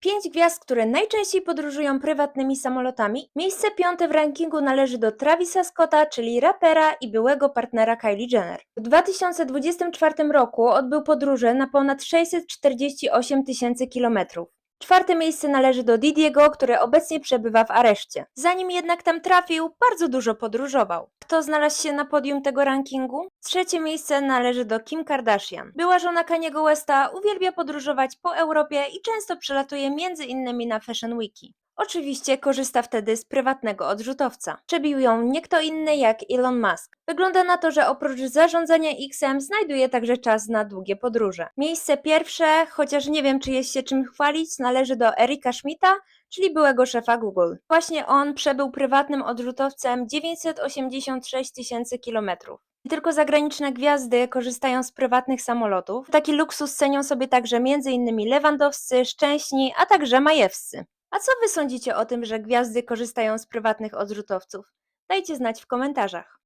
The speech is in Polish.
Pięć gwiazd, które najczęściej podróżują prywatnymi samolotami. Miejsce piąte w rankingu należy do Travisa Scotta, czyli rapera i byłego partnera Kylie Jenner. W 2024 roku odbył podróże na ponad 648 tysięcy kilometrów. Czwarte miejsce należy do Didiego, który obecnie przebywa w areszcie. Zanim jednak tam trafił, bardzo dużo podróżował. Kto znalazł się na podium tego rankingu? Trzecie miejsce należy do Kim Kardashian. Była żona Kaniego Westa, uwielbia podróżować po Europie i często przelatuje między innymi na Fashion Weeki. Oczywiście korzysta wtedy z prywatnego odrzutowca. Przebił ją nie kto inny jak Elon Musk. Wygląda na to, że oprócz zarządzania X-em znajduje także czas na długie podróże. Miejsce pierwsze, chociaż nie wiem czy jest się czym chwalić, należy do Erika Schmidta, czyli byłego szefa Google. Właśnie on przebył prywatnym odrzutowcem 986 tysięcy kilometrów. I Tylko zagraniczne gwiazdy korzystają z prywatnych samolotów. Taki luksus cenią sobie także m.in. Lewandowscy, Szczęśni, a także Majewscy. A co wy sądzicie o tym, że gwiazdy korzystają z prywatnych odrzutowców? Dajcie znać w komentarzach.